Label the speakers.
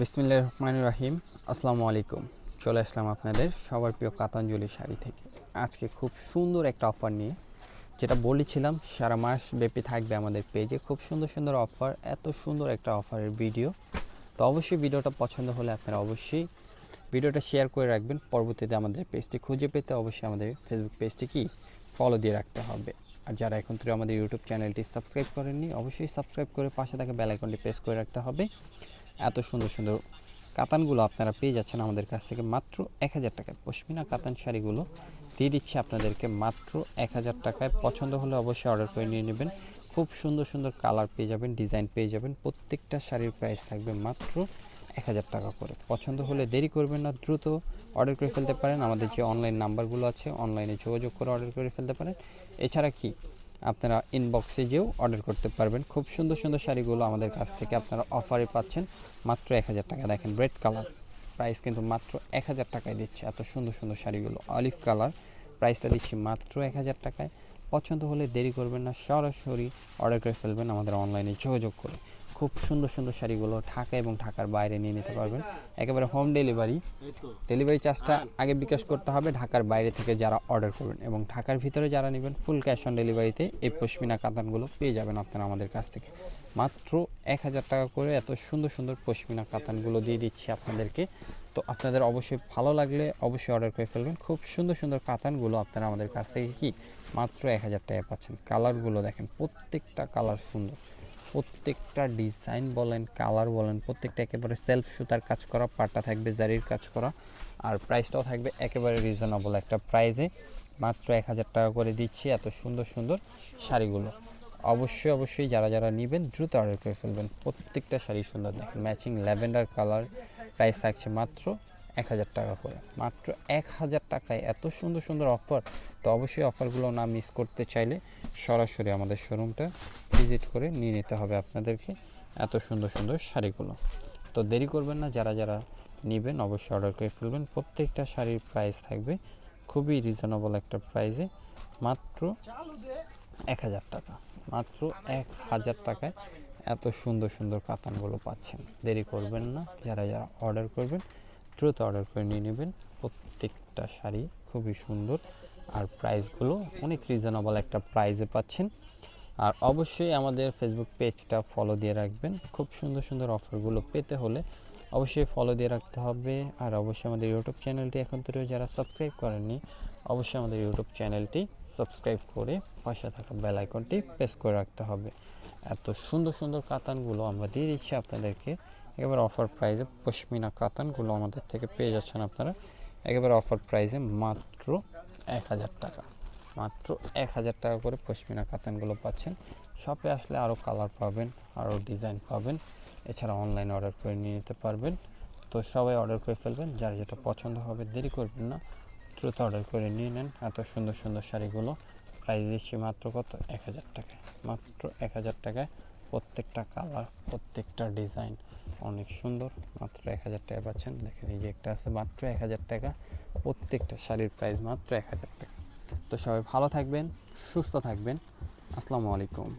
Speaker 1: বিসমিল্লাহ রহমান রাহিম। আসসালামু আলাইকুম চলে আসলাম আপনাদের সবার প্রিয় কাতাঞ্জলি শাড়ি থেকে। আজকে খুব সুন্দর একটা অফার নিয়ে, যেটা বলেছিলাম, সারা মাস ব্যাপী থাকবে আমাদের পেজে। খুব সুন্দর সুন্দর অফার, এত সুন্দর একটা অফারের ভিডিও। তো অবশ্যই ভিডিওটা পছন্দ হলে আপনারা অবশ্যই ভিডিওটা শেয়ার করে রাখবেন। পরবর্তীতে আমাদের পেজটি খুঁজে পেতে অবশ্যই আমাদের ফেসবুক পেজটি কি? ফলো দিয়ে রাখতে হবে। আর যারা এখন থেকে আমাদের ইউটিউব চ্যানেলটি সাবস্ক্রাইব করেননি, অবশ্যই সাবস্ক্রাইব করে পাশে থাকা বেল আইকনটি প্রেস করে রাখতে হবে। এত সুন্দর সুন্দর কাতানগুলো আপনারা পেয়ে যাচ্ছেন আমাদের কাছ থেকে মাত্র এক হাজার টাকায়। পশমিনা কাতান শাড়িগুলো দিয়ে দিচ্ছি আপনাদেরকে মাত্র এক হাজার টাকায়। পছন্দ হলে অবশ্যই অর্ডার করে নিয়ে নেবেন। খুব সুন্দর সুন্দর কালার পেয়ে যাবেন ডিজাইন পেয়ে যাবেন। প্রত্যেকটা শাড়ির প্রাইস থাকবে মাত্র এক হাজার টাকা করে। পছন্দ হলে দেরি করবেন না, দ্রুত অর্ডার করে ফেলতে পারেন। আমাদের যে অনলাইন নাম্বারগুলো আছে অনলাইনে যোগাযোগ করে অর্ডার করে ফেলতে পারেন। এছাড়া কি? আপনারা ইনবক্সে যেও অর্ডার করতে পারবেন। খুব সুন্দর সুন্দর শাড়িগুলো আমাদের কাছ থেকে আপনারা অফারে পাচ্ছেন। মাত্র এক হাজার টাকা। দেখেন রেড কালার প্রাইস কিন্তু মাত্র এক হাজার টাকায় দিচ্ছে। এত সুন্দর সুন্দর শাড়িগুলো। অলিভ কালার প্রাইসটা দিচ্ছি মাত্র এক হাজার টাকায়। পছন্দ হলে দেরি করবেন না। সরাসরি অর্ডার করে ফেলবেন। আমাদের অনলাইনে যোগাযোগ করে। খুব সুন্দর সুন্দর শাড়িগুলো ঢাকা এবং ঢাকার বাইরে নিয়ে নিতে পারবেন। একেবারে হোম ডেলিভারি ডেলিভারি চার্জটা আগে বিকাশ করতে হবে ঢাকার বাইরে থেকে যারা অর্ডার করবেন এবং ঢাকার ভিতরে যারা নেবেন ফুল ক্যাশ অন ডেলিভারিতে এই পশমিনা কাতানগুলো পেয়ে যাবেন আপনারা আমাদের কাছ থেকে। মাত্র এক হাজার টাকা করে এত সুন্দর সুন্দর পশমিনা কাতানগুলো দিয়ে দিচ্ছি আপনাদেরকে। তো আপনাদের অবশ্যই ভালো লাগলে অবশ্যই অর্ডার করে ফেলবেন। খুব সুন্দর সুন্দর কাতানগুলো আপনারা আমাদের কাছ থেকে কি? মাত্র এক হাজার টাকা পাচ্ছেন। কালারগুলো দেখেন প্রত্যেকটা কালার সুন্দর। প্রত্যেকটা ডিজাইন বলেন কালার বলেন, প্রত্যেকটা একেবারে সেলফ সুতার কাজ করা, পাটটা থাকবে, জারির কাজ করা, আর প্রাইসটাও থাকবে একেবারে রিজনেবল একটা প্রাইসে মাত্র এক হাজার টাকা করে দিচ্ছি এত সুন্দর সুন্দর শাড়িগুলো। অবশ্যই অবশ্যই যারা যারা নেবেন, দ্রুত অর্ডার করে ফেলবেন। প্রত্যেকটা শাড়ি সুন্দর দেখেন ম্যাচিং ল্যাভেন্ডার কালার প্রাইস থাকছে মাত্র এক হাজার টাকা করে। মাত্র এক হাজার টাকায় এত সুন্দর সুন্দর অফার, তো অবশ্যই অফারগুলো না মিস করতে চাইলে সরাসরি আমাদের শোরুমটা ভিজিট করে নিয়ে নিতে হবে আপনাদেরকে এত সুন্দর সুন্দর শাড়িগুলো। তো দেরি করবেন না, যারা যারা নেবেন অবশ্যই অর্ডার করে ফেলবেন। প্রত্যেকটা শাড়ির প্রাইস থাকবে খুবই রিজনেবল একটা প্রাইসে মাত্র এক হাজার টাকা। মাত্র এক হাজার টাকায় এত সুন্দর সুন্দর কাতানগুলো পাচ্ছেন। দেরি করবেন না, যারা যারা অর্ডার করবেন দ্রুত অর্ডার করে নিয়ে নেবেন। প্রত্যেকটা শাড়ি খুবই সুন্দর। আর প্রাইসগুলো অনেক রিজনেবল একটা প্রাইসে পাচ্ছেন। আর অবশ্যই আমাদের ফেসবুক পেজটা ফলো দিয়ে রাখবেন। খুব সুন্দর সুন্দর অফারগুলো পেতে হলে অবশ্যই ফলো দিয়ে রাখতে হবে। আর অবশ্যই আমাদের ইউটিউব চ্যানেলটি এখন থেকে যারা সাবস্ক্রাইব করেননি, অবশ্যই আমাদের ইউটিউব চ্যানেলটি সাবস্ক্রাইব করে পাশে থাকা বেল আইকনটি প্রেস করে রাখতে হবে। এত সুন্দর সুন্দর কাতানগুলো আমরা দিয়ে দিচ্ছি আপনাদেরকে। একেবারে অফার প্রাইসে পশমিনা কাতানগুলো আমাদের থেকে পেয়ে যাচ্ছেন আপনারা। একেবারে অফার প্রাইসে মাত্র এক হাজার টাকা। মাত্র এক হাজার টাকা করে পশমিনা কাতানগুলো পাচ্ছেন। শপে আসলে আরও কালার পাবেন আরও ডিজাইন পাবেন। এছাড়া অনলাইন অর্ডার করে নিয়ে নিতে পারবেন। তো সবাই অর্ডার করে ফেলবেন। যার যেটা পছন্দ হবে, দেরি করবেন না। দ্রুত অর্ডার করে নিয়ে নেন। এত সুন্দর সুন্দর শাড়িগুলো। প্রাইস দিচ্ছি মাত্র কত? এক হাজার টাকায়। মাত্র এক হাজার টাকায় প্রত্যেকটা কালার প্রত্যেকটা ডিজাইন অনেক সুন্দর। মাত্র এক হাজার টাকা পাচ্ছেন। দেখেন এই যে একটা আছে, মাত্র এক হাজার টাকা। প্রত্যেকটা শাড়ির প্রাইস মাত্র এক হাজার টাকা। তো সবাই ভালো থাকবেন, সুস্থ থাকবেন। আসসালামু আলাইকুম।